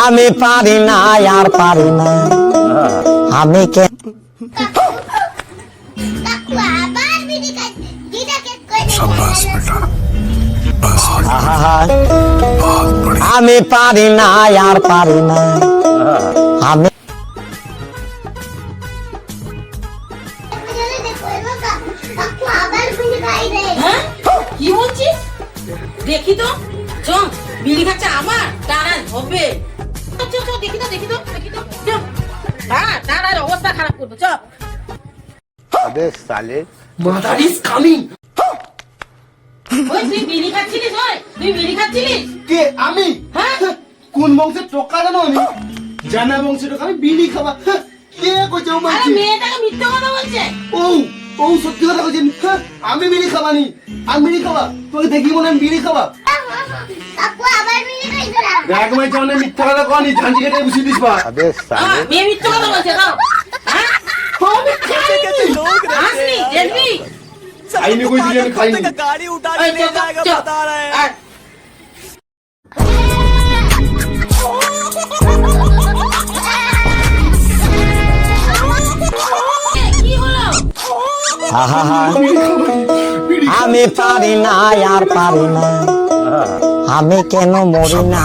আমি পারি না আর পারি না আমি কে আমি পারি না আর পারি না আমি কি বলছিস দেখি তো চ বিড়ি খাচ্ছে আমার দাঁড়ান হবে। চ, চ, চ, দেখি তো দেখি তো দেখি তো চ। হ্যাঁ অবস্থা খারাপ করব coming. ওই তুই বিড়ি খাচ্ছিলিস ওই তুই বিড়ি খাচ্ছিলিস? কে আমি? হ্যাঁ। কোন বংশের টোকা জানো আমি? জানা বংশের টোকা আমি বিড়ি খাবা। হ্যাঁ, কে কইছে ও আরে মেয়েটাকে মিথ্যা কথা বলছে। ও ও সত্যি কথা কইছেন হ্যাঁ, আমি বিড়ি খাবানি। আমি বিড়ি খাবা? তোকে দেখি মনে হয় আমি বিড়ি খাবা। দেখ মাই জানে মিথ্যা কথা কনি ঝাঁঝি কেটে বুঝি দিস বা হ্যাঁ, মিথ্যা কথা বলছে। হ্যাঁ। আমি পারি না আর পারি না। আমি কেন মরি না?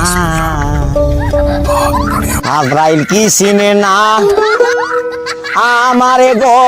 আব্রাইল কি সিনে না? আমারে গো